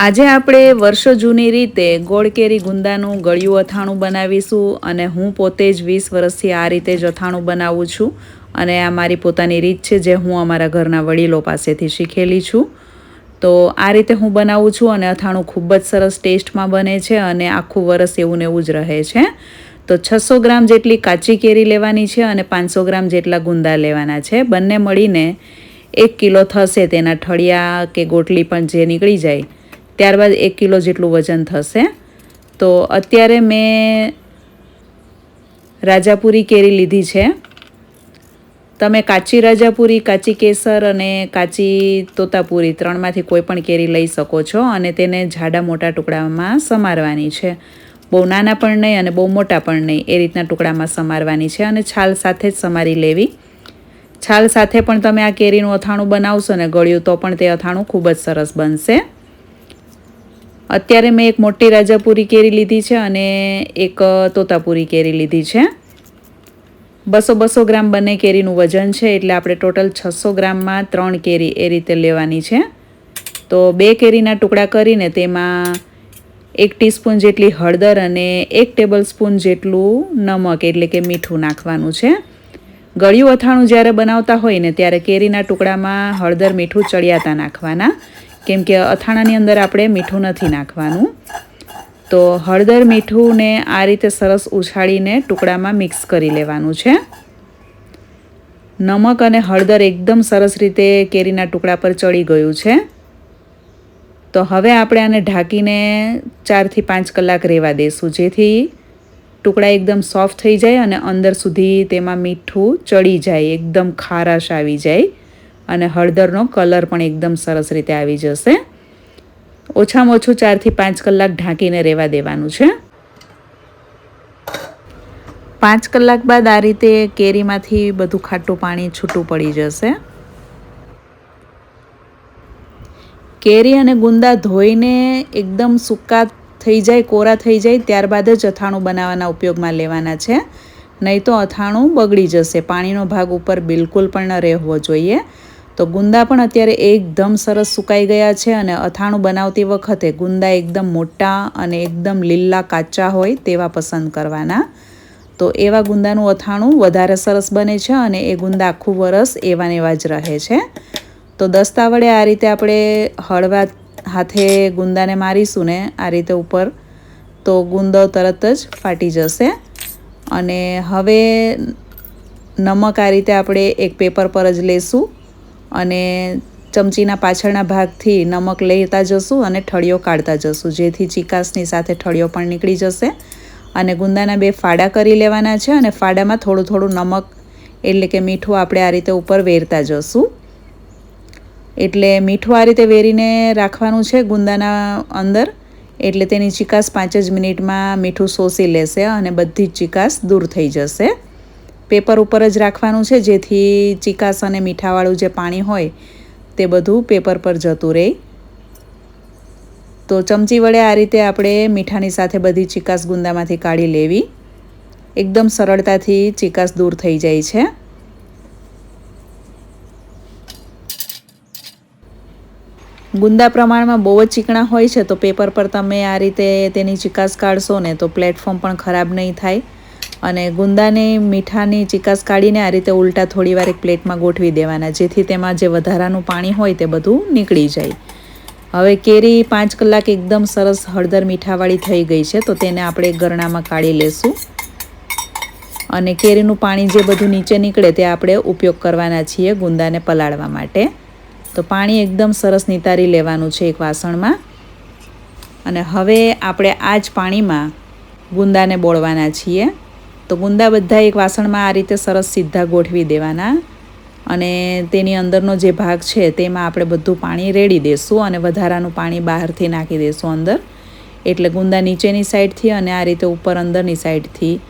આજે આપણે વર્ષો જૂની રીતે ગોળ કેરી ગુંદાનું ગળ્યું અથાણું બનાવીશું અને હું પોતે જ વીસ વર્ષથી આ રીતે જ અથાણું બનાવું છું અને આ મારી પોતાની રીત છે જે હું અમારા ઘરના વડીલો પાસેથી શીખેલી છું. તો આ રીતે હું બનાવું છું અને અથાણું ખૂબ જ સરસ ટેસ્ટમાં બને છે અને આખું વરસ એવું ને એવું જ રહે છે. તો છસો ગ્રામ જેટલી કાચી કેરી લેવાની છે અને પાંચસો ગ્રામ જેટલા ગુંદા લેવાના છે. બંને મળીને એક કિલો થશે તેના ઠળિયા કે ગોટલી પણ જે નીકળી જાય ત્યારબાદ એક કિલો જેટલું વજન થશે. તો અત્યારે મેં રાજાપુરી કેરી લીધી છે. તમે કાચી રાજાપુરી, કાચી કેસર અને કાચી તોતાપુરી ત્રણમાંથી કોઈ પણ કેરી લઈ શકો છો અને તેને જાડા મોટા ટુકડામાં સમારવાની છે. બહુ નાના પણ નહીં અને બહુ મોટા પણ નહીં, એ રીતના ટુકડામાં સમારવાની છે અને છાલ સાથે જ સમારી લેવી. છાલ સાથે પણ તમે આ કેરીનું અથાણું બનાવશો ને ગળ્યું તો પણ તે અથાણું ખૂબ જ સરસ બનશે. અત્યારે મેં એક મોટી રાજાપુરી કેરી લીધી છે અને એક તોતાપુરી કેરી લીધી છે. બસો બસો ગ્રામ બંને કેરીનું વજન છે, એટલે આપણે ટોટલ છસો ગ્રામમાં ત્રણ કેરી એ રીતે લેવાની છે. તો બે કેરીના ટુકડા કરીને તેમાં એક ટીસ્પૂન જેટલી હળદર અને એક ટેબલ સ્પૂન જેટલું નમક, એટલે કે મીઠું નાખવાનું છે. ગળ્યું અથાણું જ્યારે બનાવતા હોય ને ત્યારે કેરીના ટુકડામાં હળદર મીઠું ચડિયાતા નાખવાના. કેમ કે અથાણાની અંદર આપણે મીઠું નથી નાખવાનું. તો હળદર મીઠુંને આ રીતે સરસ ઉછાળીને ટુકડામાં મિક્સ કરી લેવાનું છે. નમક અને હળદર એકદમ સરસ રીતે કેરીના ટુકડા પર ચડી ગયું છે. તો હવે આપણે આને ઢાંકીને ચારથી પાંચ કલાક રહેવા દઈશું જેથી ટુકડા એકદમ સોફ્ટ થઈ જાય અને અંદર સુધી તેમાં મીઠું ચડી જાય, એકદમ ખારાશ આવી જાય. અને હળદરનો કલર પણ એકદમ સરસ રીતે આવી જશે. ઓછામાં ઓછું ચારથી પાંચ કલાક ઢાંકીને રહેવા દેવાનું છે. પાંચ કલાક બાદ આ રીતે કેરીમાંથી બધું ખાટું પાણી છૂટું પડી જશે. કેરી અને ગુંદા ધોઈને એકદમ સૂકા થઈ જાય, કોરા થઈ જાય, ત્યારબાદ જ અથાણું બનાવવાના ઉપયોગમાં લેવાના છે. નહીં તો અથાણું બગડી જશે. પાણીનો ભાગ ઉપર બિલકુલ પણ ન રહેવો જોઈએ. તો ગુંદા પણ અત્યારે એકદમ સરસ સુકાઈ ગયા છે અને અથાણું બનાવતી વખતે ગુંદા એકદમ મોટા અને એકદમ લીલા કાચા હોય તેવા પસંદ કરવાના. તો એવા ગુંદાનું અથાણું વધારે સરસ બને છે અને એ ગુંદા આખું વરસ એવા એવા જ રહે છે. તો દસ્તા વડે આ રીતે આપણે હળવા હાથે ગુંદાને મારીશું ને આ રીતે ઉપર, તો ગુંદો તરત જ ફાટી જશે. અને હવે નમક આ રીતે આપણે એક પેપર પર જ લેશું. અને ચમચીના પાછળના ભાગથી નમક લેતા જશું અને ઠળિયો કાઢતા જશું. જેથી ચિકાસની સાથે ઠળિયો પણ નીકળી જશે. અને ગુંદાના બે ફાડા કરી લેવાના છે અને ફાડામાં થોડું થોડું નમક, એટલે કે મીઠું આપણે આ રીતે ઉપર વેરતા જશું. એટલે મીઠું આ રીતે વેરીને રાખવાનું છે ગુંદાના અંદર, એટલે તેની ચિકાસ પાંચ જ મિનિટમાં મીઠું શોષી લેશે અને બધી જ ચિકાસ દૂર થઈ જશે. પેપર ઉપર જ રાખવાનું છે. જેથી ચિકાસ અને મીઠાવાળું જે પાણી હોય તે બધું પેપર પર જતું રહે. તો ચમચી વડે આ રીતે આપણે મીઠાની સાથે બધી ચિકાસ ગુંદામાંથી કાઢી લેવી. એકદમ સરળતાથી ચિકાસ દૂર થઈ જાય છે. ગુંદા પ્રમાણમાં બહુ જ ચીકણા હોય છે, તો પેપર પર તમે આ રીતે તેની ચિકાસ કાઢશો ને તો પ્લેટફોર્મ પણ ખરાબ નહીં થાય. અને ગુંદાને, મીઠાની, ચિકાસ કાઢીને આ રીતે ઉલટા થોડીવાર એક પ્લેટમાં ગોઠવી દેવાના, જેથી તેમાં જે વધારાનું પાણી હોય તે બધું નીકળી જાય. હવે કેરી પાંચ કલાક એકદમ સરસ હળદર મીઠાવાળી થઈ ગઈ છે, તો તેને આપણે ગરણામાં કાઢી લેશું. અને કેરીનું પાણી જે બધું નીચે નીકળે તે આપણે ઉપયોગ કરવાના છીએ ગુંદાને પલાળવા માટે. તો પાણી એકદમ સરસ નિતારી લેવાનું છે એક વાસણમાં. અને હવે આપણે આ જ પાણીમાં ગુંદાને બોળવાના છીએ. તો ગુંદા બધા એક વાસણમાં આ રીતે સરસ સીધા ગોઠવી દેવાના. અને તેની અંદરનો જે ભાગ છે તેમાં આપણે બધું પાણી રેડી દઈશું અને વધારાનું પાણી બહારથી નાખી દઈશું અંદર. એટલે ગુંદા નીચેની સાઈડથી અને આ રીતે ઉપર અંદરની સાઈડથી.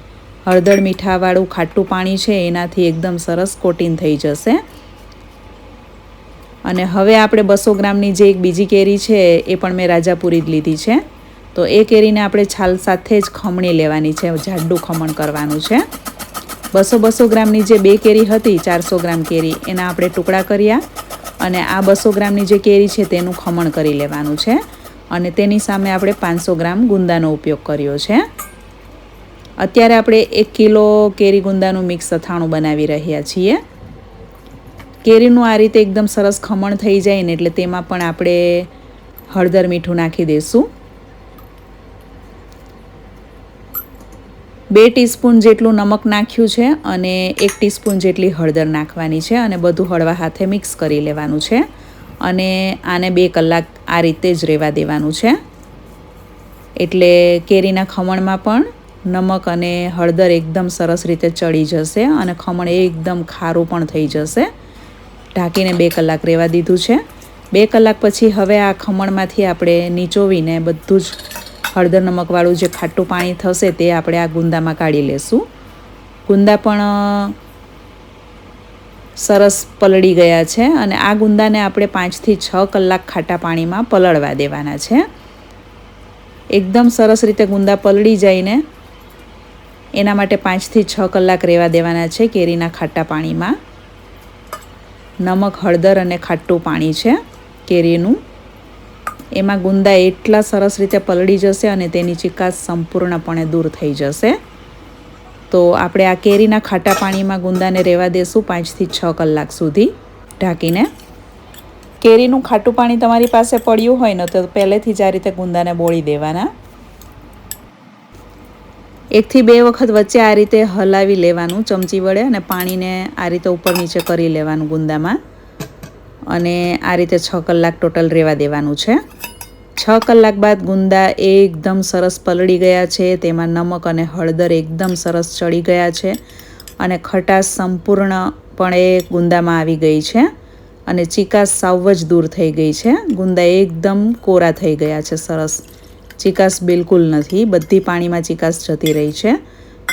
હળદર મીઠાવાળું ખાટું પાણી છે એનાથી એકદમ સરસ કોટિંગ થઈ જશે. અને હવે આપણે બસો ગ્રામની જે એક બીજી કેરી છે એ પણ મેં રાજાપુરી જ લીધી છે. તો એ કેરીને આપણે છાલ સાથે જ ખમણી લેવાની છે, જાડું ખમણ કરવાનું છે. બસો બસો ગ્રામની જે બે કેરી હતી, ચારસો ગ્રામ કેરી, એના આપણે ટુકડા કર્યા અને આ બસો ગ્રામની જે કેરી છે તેનું ખમણ કરી લેવાનું છે. અને તેની સામે આપણે પાંચસો ગ્રામ ગુંદાનો ઉપયોગ કર્યો છે. અત્યારે આપણે એક કિલો કેરી ગુંદાનું મિક્સ અથાણું બનાવી રહ્યા છીએ. કેરીનું આ રીતે એકદમ સરસ ખમણ થઈ જાય ને એટલે તેમાં પણ આપણે હળદર મીઠું નાખી દઈશું બે ટીસ્પૂન જેટલું નમક નાખ્યું છે અને એક ટીસ્પૂન જેટલી હળદર નાખવાની છે અને બધું હળવા હાથે મિક્સ કરી લેવાનું છે. અને આને બે કલાક આ રીતે જ રહેવા દેવાનું છે. એટલે કેરીના ખમણમાં પણ નમક અને હળદર એકદમ સરસ રીતે ચડી જશે અને ખમણ એકદમ ખારું પણ થઈ જશે. ઢાંકીને બે કલાક રહેવા દીધું છે. બે કલાક પછી હવે આ ખમણમાંથી આપણે નીચોવીને બધું જ હળદર નમકવાળું જે ખાટું પાણી થશે તે આપણે આ ગુંદામાં કાઢી લેશું. ગુંદા પણ સરસ પલળી ગયા છે અને આ ગુંદાને આપણે પાંચથી છ કલાક ખાટા પાણીમાં પલળવા દેવાના છે. એકદમ સરસ રીતે ગુંદા પલળી જઈને એના માટે પાંચથી છ કલાક રહેવા દેવાના છે કેરીના ખાટા પાણીમાં. નમક, હળદર અને ખાટું પાણી છે કેરીનું. એમાં ગુંદા એટલા સરસ રીતે પલળી જશે અને તેની ચિકાસ સંપૂર્ણપણે દૂર થઈ જશે. તો આપણે આ કેરીના ખાટા પાણીમાં ગુંદાને રહેવા દેશું પાંચથી છ કલાક સુધી ઢાંકીને. કેરીનું ખાટું પાણી તમારી પાસે પડ્યું હોય ને તો પહેલેથી જ આ રીતે ગુંદાને બોળી દેવાના. એકથી બે વખત વચ્ચે આ રીતે હલાવી લેવાનું ચમચી વડે અને પાણીને આ રીતે ઉપર નીચે કરી લેવાનું ગુંદામાં. અને આ રીતે છ કલાક ટોટલ રહેવા દેવાનું છે. છ કલાક બાદ ગુંદા એકદમ સરસ પલળી ગયા છે, તેમાં નમક અને હળદર એકદમ સરસ ચડી ગયા છે અને ખટાશ સંપૂર્ણપણે ગુંદામાં આવી ગઈ છે અને ચિકાસ સાવ જ દૂર થઈ ગઈ છે. ગુંદા એકદમ કોરા થઈ ગયા છે, સરસ. ચિકાસ બિલકુલ નથી, બધી પાણીમાં ચિકાસ જતી રહી છે.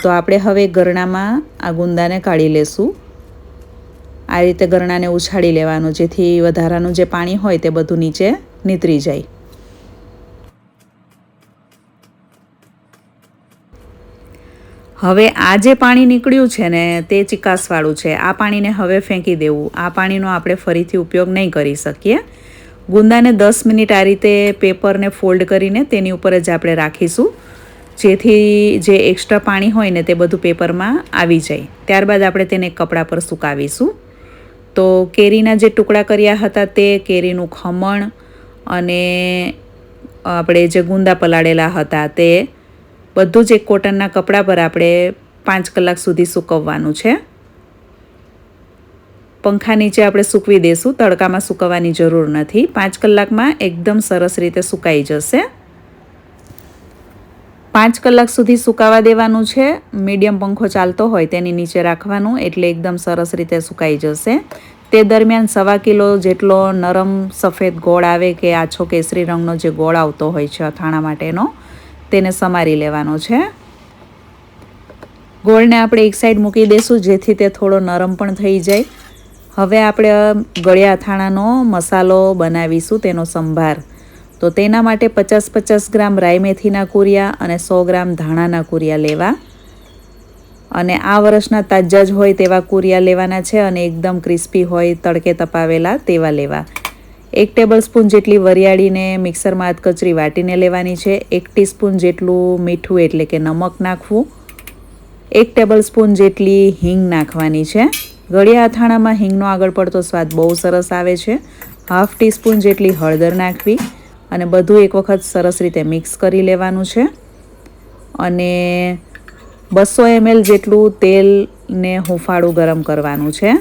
તો આપણે હવે ગરણામાં આ ગુંદાને કાઢી લેશું. આ રીતે ગરણાને ઉછાળી લેવાનું, જેથી વધારાનું જે પાણી હોય તે બધું નીચે નીતરી જાય. હવે આ જે પાણી નીકળ્યું છે ને, તે ચિકાસવાળું છે. આ પાણીને હવે ફેંકી દેવું. આ પાણીનો આપણે ફરીથી ઉપયોગ નહીં કરી શકીએ. ગુંદાને દસ મિનિટ આ રીતે પેપરને ફોલ્ડ કરીને તેની ઉપર જ આપણે રાખીશું, જેથી જે એક્સ્ટ્રા પાણી હોય ને તે બધું પેપરમાં આવી જાય. ત્યારબાદ આપણે તેને કપડા પર સુકાવીશું. તો કેરીના જે ટુકડા કર્યા હતા તે કેરીનું ખમણ અને આપણે જે ગુંદા પલાળેલા હતા તે બધું જ એક કોટનના કપડાં પર આપણે પાંચ કલાક સુધી સૂકવવાનું છે. પંખા નીચે આપણે સૂકવી દઈશું તડકામાં સૂકવવાની જરૂર નથી. પાંચ કલાકમાં એકદમ સરસ રીતે સુકાઈ જશે. પાંચ કલાક સુધી સુકાવા દેવાનું છે. મીડિયમ પંખો ચાલતો હોય તેની નીચે રાખવાનું એટલે એકદમ સરસ રીતે સુકાઈ જશે. તે દરમિયાન સવા કિલો જેટલો નરમ સફેદ ગોળ આવે કે આછો કેસરી રંગનો જે ગોળ આવતો હોય છે અથાણા માટેનો, તેને સમારી લેવાનો છે. ગોળને આપણે એક સાઈડ મૂકી દઈશું જેથી તે થોડો નરમ પણ થઈ જાય. હવે આપણે ગળ્યા અથાણાનો મસાલો બનાવીશું તેનો સંભાર. તો તેના માટે પચાસ પચાસ ગ્રામ રાઈ મેથીના કુરિયા અને સો ગ્રામ ધાણાના કુરિયા લેવા. અને આ વર્ષના તાજા જ હોય તેવા કુરિયા લેવાના છે અને એકદમ ક્રિસ્પી હોય, તડકે તપાવેલા તેવા લેવા. એક ટેબલ સ્પૂન જેટલી વરિયાળીને મિક્સરમાં અધકચરી વાટીને લેવાની છે. એક ટીસ્પૂન જેટલું મીઠું એટલે કે નમક નાખવું. એક ટેબલ સ્પૂન જેટલી હિંગ નાખવાની છે. ગળિયા અથાણામાં હિંગનો આગળ પડતો સ્વાદ બહુ સરસ આવે છે. હાફ ટીસ્પૂન જેટલી હળદર નાખવી. અને બધું એક વખત સરસ રીતે મિક્સ કરી લેવાનું છે. અને બસો એમએલ જેટલું તેલને હુંફાળું ગરમ કરવાનું છે.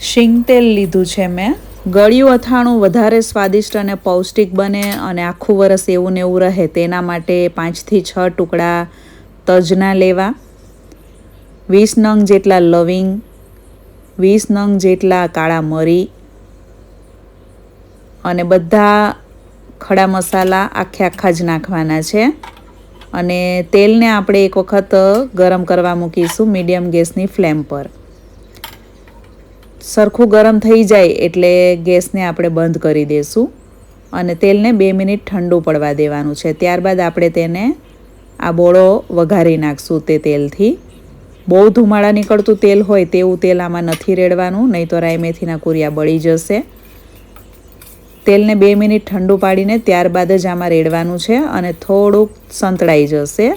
શીંગ તેલ લીધું છે મેં. ગળ્યું અથાણું વધારે સ્વાદિષ્ટ અને પૌષ્ટિક બને અને આખું વરસ એવું ને એવું રહે તેના માટે પાંચથી છ ટુકડા તજના લેવા. વીસ નંગ જેટલા લવિંગ. વીસ નંગ જેટલા કાળા મરી. અને બધા ખડા મસાલા આખે આખા જ નાખવાના છે. અને તેલને આપણે એક વખત ગરમ કરવા મૂકીશું મીડિયમ ગેસની ફ્લેમ પર. સરખું ગરમ થઈ જાય એટલે ગેસને આપણે બંધ કરી દઈશું અને તેલને બે મિનિટ ઠંડુ પડવા દેવાનું છે. ત્યારબાદ આપણે તેને આ બોળો વઘારી નાખશું તે તેલથી. બહુ ધુમાડા નીકળતું તેલ હોય તેવું તેલ આમાં નથી રેડવાનું, નહીં તો રાઈ મેથીના કુરિયા બળી જશે. તેલને બે મિનિટ ઠંડુ પાડીને ત્યારબાદ જ આમાં રેડવાનું છે અને થોડુંક સંતળાઈ જશે.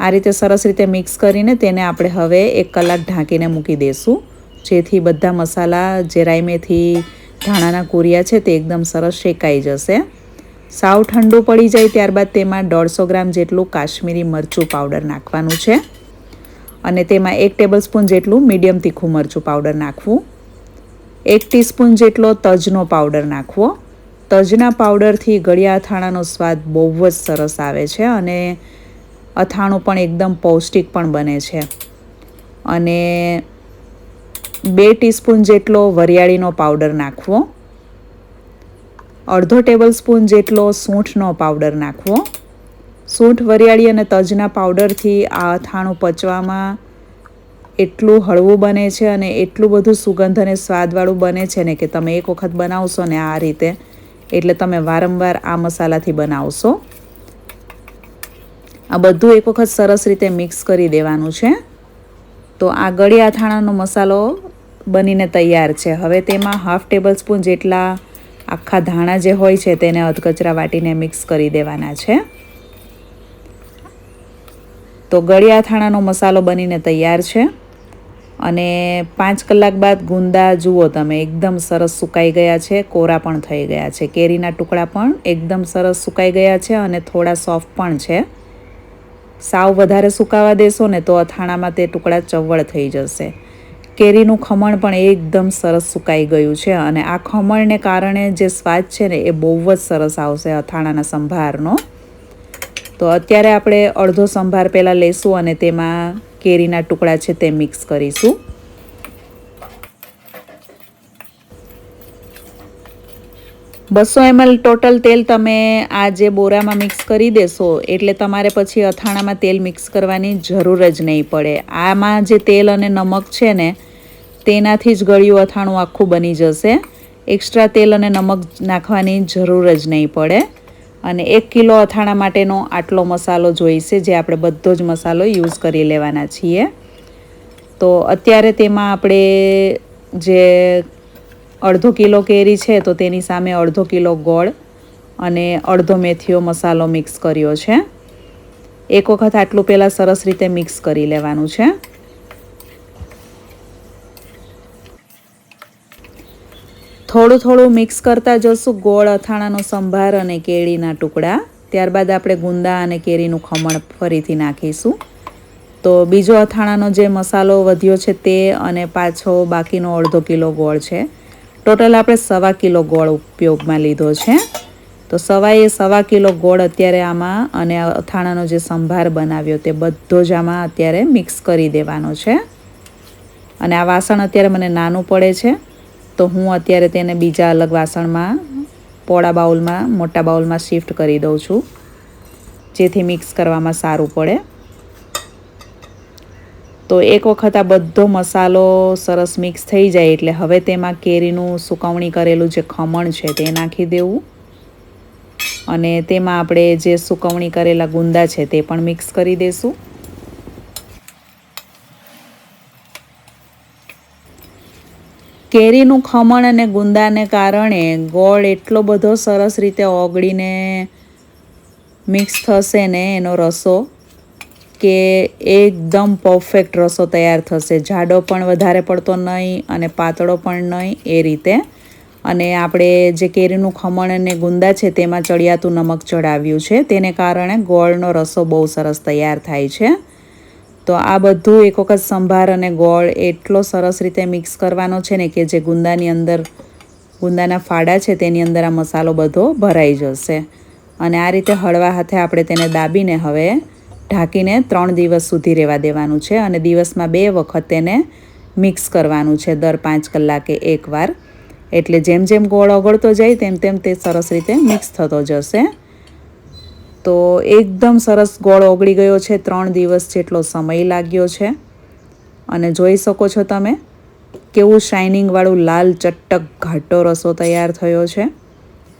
આ રીતે સરસ રીતે મિક્સ કરીને તેને આપણે હવે એક કલાક ઢાંકીને મૂકી દઈશું જેથી બધા મસાલા જે રાઈ ધાણાના કુરિયા છે તે એકદમ સરસ શેકાઈ જશે. સાવ ઠંડુ પડી જાય ત્યારબાદ તેમાં દોઢસો ગ્રામ જેટલું કાશ્મીરી મરચું પાવડર નાખવાનું છે. અને તેમાં એક ટેબલ સ્પૂન જેટલું મીડિયમ તીખું મરચું પાવડર નાખવું. એક ટીસ્પૂન જેટલો તજનો પાવડર નાખવો. તજના પાવડરથી ગળિયા અથાણાનો સ્વાદ બહુ જ સરસ આવે છે અને અથાણું પણ એકદમ પૌષ્ટિક પણ બને છે. અને બે ટીસ્પૂન જેટલો વરિયાળીનો પાવડર નાખવો. અડધો ટેબલ સ્પૂન જેટલો સૂંઠનો પાવડર નાખવો. સૂંઠ વરિયાળી અને તજના પાવડરથી આ અથાણું પચવામાં એટલું હળવું બને છે અને એટલું બધું સુગંધ અને સ્વાદવાળું બને છે ને કે તમે એક વખત બનાવશો ને આ રીતે, એટલે તમે વારંવાર આ મસાલાથી બનાવશો. આ બધું એક વખત સરસ રીતે મિક્સ કરી દેવાનું છે. તો આ ગળી થાણાનો મસાલો બનીને તૈયાર છે. હવે તેમાં હાફ ટેબલ સ્પૂન જેટલા આખા ધાણા જે હોય છે તેને અધકચરા વાટીને મિક્સ કરી દેવાના છે. તો ગળિયા થાણાનો મસાલો બનીને તૈયાર છે. અને પાંચ કલાક બાદ ગુંદા જુઓ તમે, એકદમ સરસ સુકાઈ ગયા છે, કોરા પણ થઈ ગયા છે. કેરીના ટુકડા પણ એકદમ સરસ સુકાઈ ગયા છે અને થોડા સોફ્ટ પણ છે. સાવ વધારે સુકાવા દેશો ને તો અથાણામાં તે ટુકડા ચવળ થઈ જશે. કેરીનું ખમણ પણ એકદમ સરસ સુકાઈ ગયું છે અને આ ખમણને કારણે જે સ્વાદ છે ને એ બહુ જ સરસ આવશે અથાણાના સંભારનો. તો અત્યારે આપણે અડધો સંભાર પહેલાં લઈશું અને તેમાં કેરીના ટુકડા છે તે મિક્સ કરીશું. બસો એમએલ ટોટલ તેલ તમે આ જે બોરામાં મિક્સ કરી દેશો, એટલે તમારે પછી અથાણામાં તેલ મિક્સ કરવાની જરૂર જ નહીં પડે. આમાં જે તેલ અને નમક છે ને, તેનાથી જ ગળ્યું અથાણું આખું બની જશે. એક્સ્ટ્રા તેલ અને નમક નાખવાની જરૂર જ નહીં પડે. અને એક કિલો અથાણા માટેનો આટલો મસાલો જોઈશે જે આપણે બધો જ મસાલો યુઝ કરી લેવાના છીએ. તો અત્યારે તેમાં આપણે જે અડધો કિલો કેરી છે તો તેની સામે અડધો કિલો ગોળ અને અડધો મેથીઓ મસાલો મિક્સ કર્યો છે. એક વખત આટલું પહેલાં સરસ રીતે મિક્સ કરી લેવાનું છે. થોડું થોડું મિક્સ કરતા જશું ગોળ અથાણાનો સંભાર અને કેળીના ટુકડા. ત્યારબાદ આપણે ગુંદા અને કેરીનું ખમણ ફરીથી નાખીશું. તો બીજો અથાણાનો જે મસાલો વધ્યો છે તે અને પાછો બાકીનો અડધો કિલો ગોળ છે. ટોટલ આપણે સવા કિલો ગોળ ઉપયોગમાં લીધો છે. તો સવાએ સવા કિલો ગોળ અત્યારે આમાં અને અથાણાનો જે સંભાર બનાવ્યો તે બધો જ આમાં અત્યારે મિક્સ કરી દેવાનો છે. અને આ વાસણ અત્યારે મને નાનું પડે છે. તો હું અત્યારે તેને બીજા અલગ વાસણમાં, પોળા બાઉલમાં, મોટા બાઉલમાં શિફ્ટ કરી દઉં છું. જેથી મિક્સ કરવામાં સારું પડે. તો એક વખત આ બધો મસાલો સરસ મિક્સ થઈ જાય એટલે હવે તેમાં કેરીનું સુકવણી કરેલું જે ખમણ છે તે નાખી દેવું. અને તેમાં આપણે જે સુકવણી કરેલા ગુંદા છે તે પણ મિક્સ કરી દઈશું કેરીનું ખમણ અને ગુંદાને કારણે ગોળ એટલો બધો સરસ રીતે ઓગળીને મિક્સ થશે ને એનો રસો કે એકદમ પરફેક્ટ રસો તૈયાર થશે. જાડો પણ વધારે પડતો નહીં અને પાતળો પણ નહીં એ રીતે. અને આપણે જે કેરીનું ખમણ અને ગુંદા છે તેમાં ચડિયાતું નમક ચડાવ્યું છે. તેને કારણે ગોળનો રસો બહુ સરસ તૈયાર થાય છે. તો આ બધું એક વખત સંભાર અને ગોળ એટલો સરસ રીતે મિક્સ કરવાનો છે ને કે જે ગુંદાની અંદર, ગુંદાના ફાડા છે તેની અંદર આ મસાલો બધો ભરાઈ જશે. અને આ રીતે હળવા હાથે આપણે તેને દાબીને હવે ઢાંકીને ત્રણ દિવસ સુધી રહેવા દેવાનું છે અને દિવસમાં બે વખત તેને મિક્સ કરવાનું છે દર પાંચ કલાકે એકવાર એટલે જેમ જેમ ગોળ ઓગળતો જાય તેમ તેમ તે સરસ રીતે મિક્સ થતો જશે. તો એકદમ સરસ ગોળ ઓગળી ગયો છે. ત્રણ દિવસ જેટલો સમય લાગ્યો છે. અને જોઈ શકો છો તમે કેવું શાઇનિંગવાળું લાલ ચટક ઘાટો રસો તૈયાર થયો છે.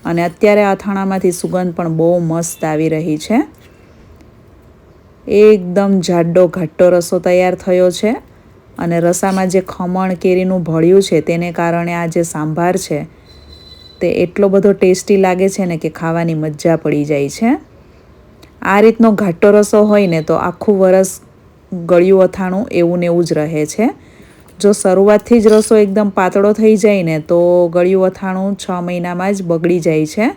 અને અત્યારે અથાણામાંથી સુગંધ પણ બહુ મસ્ત આવી રહી છે. એકદમ જાડો ઘાટો રસો તૈયાર થયો છે. અને રસામાં જે ખમણ, કેરીનું ભળ્યું છે તેને કારણે આ જે સાંભાર છે તે એટલો બધો ટેસ્ટી લાગે છે ને કે ખાવાની મજા પડી જાય છે. આ રીતનો ઘાટો રસો હોય ને તો આખું વરસ ગળ્યું અથાણું એવું ને એવું જ રહે છે. જો શરૂઆતથી જ રસો એકદમ પાતળો થઈ જાય ને તો ગળ્યું અથાણું છ મહિનામાં જ બગડી જાય છે.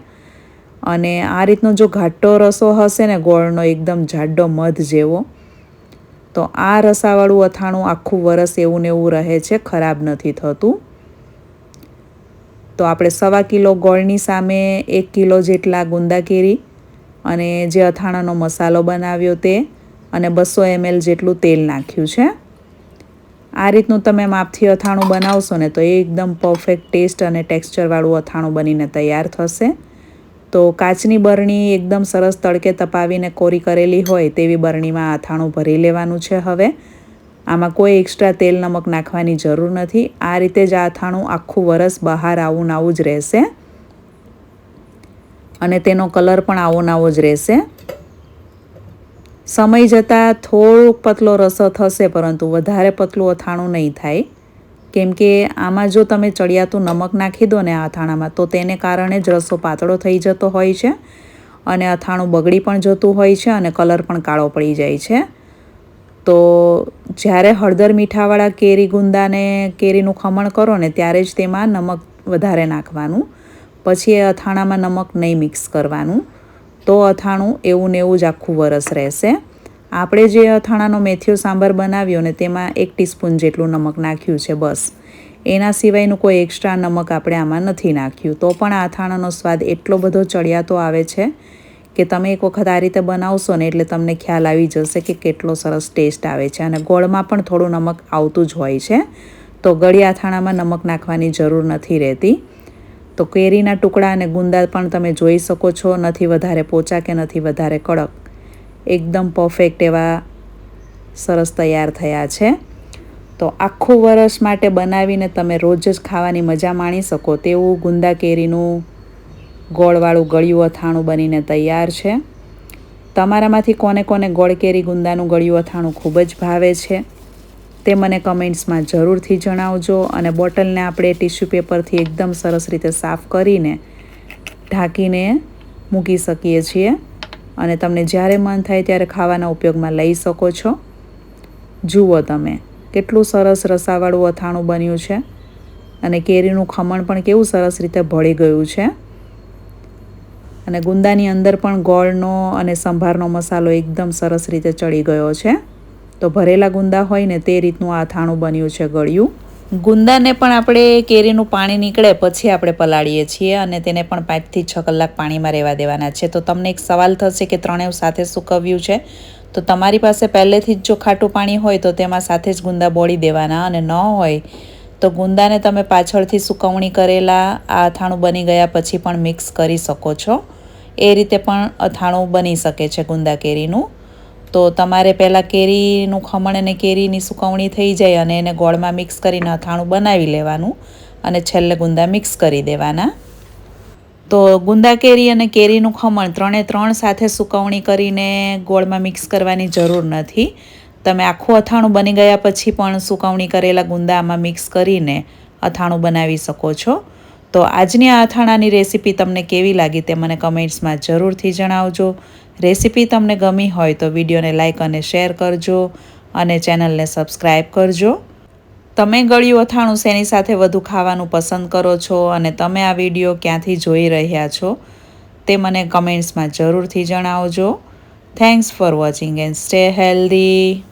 અને આ રીતનો જો ઘાટો રસો હશે ને ગોળનો એકદમ જાડો મધ જેવો, તો આ રસાવાળું અથાણું આખું વરસ એવું ને એવું રહે છે, ખરાબ નથી થતું. તો આપણે સવા કિલો ગોળની સામે એક કિલો જેટલા ગુંદા કેરી અને જે અથાણાનો મસાલો બનાવ્યો તે અને બસો એમએલ જેટલું તેલ નાખ્યું છે. આ રીતનું તમે માપથી અથાણું બનાવશો ને તો એકદમ પરફેક્ટ ટેસ્ટ અને ટેક્સચરવાળું અથાણું બનીને તૈયાર થશે. તો કાચની બરણી એકદમ સરસ તડકે તપાવીને કોરી કરેલી હોય તેવી બરણીમાં અથાણું ભરી લેવાનું છે હવે. આમાં કોઈ એક્સ્ટ્રા તેલ નમક નાખવાની જરૂર નથી. આ રીતે જ આ અથાણું આખું વરસ બહાર આવું આવું જ રહેશે. અને તેનો કલર પણ આવો નાવો જ રહેશે. સમય જતાં થોડોક પતલો રસો થશે, પરંતુ વધારે પતલું અથાણું નહીં થાય. કેમ કે આમાં જો તમે ચડિયાતું નમક નાખી દો ને આ અથાણામાં, તો તેને કારણે જ રસો પાતળો થઈ જતો હોય છે અને અથાણું બગડી પણ જતું હોય છે અને કલર પણ કાળો પડી જાય છે. તો જ્યારે હળદર મીઠાવાળા કેરી ગુંદાને કેરીનું ખમણ કરો ને, ત્યારે જ તેમાં નમક વધારે નાખવાનું. પછી એ અથાણામાં નમક નહીં મિક્સ કરવાનું. તો અથાણું એવું ને એવું જ આખું વરસ રહેશે. આપણે જે અથાણાનો મેથીઓ સાંભાર બનાવ્યો ને તેમાં એક ટીસ્પૂન જેટલું નમક નાખ્યું છે બસ. એના સિવાયનું કોઈ એક્સ્ટ્રા નમક આપણે આમાં નથી નાખ્યું. તો પણ આ અથાણાનો સ્વાદ એટલો બધો ચડિયાતો આવે છે કે તમે એક વખત આ રીતે બનાવશો ને એટલે તમને ખ્યાલ આવી જશે કે કેટલો સરસ ટેસ્ટ આવે છે. અને ગોળમાં પણ થોડું નમક આવતું જ હોય છે. તો ગળી અથાણામાં નમક નાખવાની જરૂર નથી રહેતી. તો કેરીના ટુકડા અને ગુંદા પણ તમે જોઈ શકો છો, નથી વધારે પોચા કે નથી વધારે કડક. એકદમ પરફેક્ટ એવા સરસ તૈયાર થયા છે. તો આખું વરસ માટે બનાવીને તમે રોજ જ ખાવાની મજા માણી શકો તેવું ગુંદા કેરીનું ગોળવાળું ગળ્યું અથાણું બનીને તૈયાર છે. તમારામાંથી કોને કોને ગોળ કેરી ગુંદાનું ગળ્યું અથાણું ખૂબ જ ભાવે છે. તે મને કમેન્ટ્સમાં જરૂરથી જણાવજો અને બોટલને આપણે ટિશ્યુ પેપરથી એકદમ સરસ રીતે સાફ કરીને ઢાંકીને મૂકી શકીએ છીએ. અને તમને જ્યારે મન થાય ત્યારે ખાવાના ઉપયોગમાં લઈ શકો છો. જુઓ તમે, કેટલું સરસ રસાવાળું અથાણું બન્યું છે. અને કેરીનું ખમણ પણ કેવું સરસ રીતે ભળી ગયું છે. અને ગુંદાની અંદર પણ ગોળનો અને સંભારનો મસાલો એકદમ સરસ રીતે ચડી ગયો છે. તો ભરેલા ગુંદા હોય ને તે રીતનું આ અથાણું બન્યું છે ગળ્યું. ગુંદાને પણ આપણે કેરીનું પાણી નીકળે પછી આપણે પલાળીએ છીએ અને તેને પણ પાંચથી છ કલાક પાણીમાં રહેવા દેવાના છે. તો તમને એક સવાલ થશે કે ત્રણેય સાથે સૂકવ્યું છે, તો તમારી પાસે પહેલેથી જ જો ખાટું પાણી હોય તો તેમાં સાથે જ ગુંદા બોળી દેવાના અને ન હોય તો ગુંદાને તમે પાછળથી સુકવણી કરેલા આ અથાણું બની ગયા પછી પણ મિક્સ કરી શકો છો. એ રીતે પણ અથાણું બની શકે છે ગુંદા કેરીનું. તો તમારે પહેલાં કેરીનું ખમણ અને કેરીની સુકવણી થઈ જાય અને એને ગોળમાં મિક્સ કરીને અથાણું બનાવી લેવાનું અને છેલ્લે ગુંદા મિક્સ કરી દેવાના. તો ગુંદા કેરી અને કેરીનું ખમણ ત્રણે ત્રણ સાથે સુકવણી કરીને ગોળમાં મિક્સ કરવાની જરૂર નથી. તમે આખું અથાણું બની ગયા પછી પણ સુકવણી કરેલા ગુંદામાં મિક્સ કરીને અથાણું બનાવી શકો છો. તો આજની આ અથાણાની રેસીપી તમને કેવી લાગી તે મને કમેન્ટ્સમાં જરૂરથી જણાવજો. રેસીપી તમને ગમી હોય તો વિડીયોને લાઇક અને શેર કરજો અને ચેનલને સબસ્ક્રાઈબ કરજો. તમે ગળ્યું અથાણું શેની સાથે વધુ ખાવાનું પસંદ કરો છો અને તમે આ વીડિયો ક્યાંથી જોઈ રહ્યા છો તે મને કમેન્ટ્સમાં જરૂરથી જણાવજો. Thanks for watching and stay healthy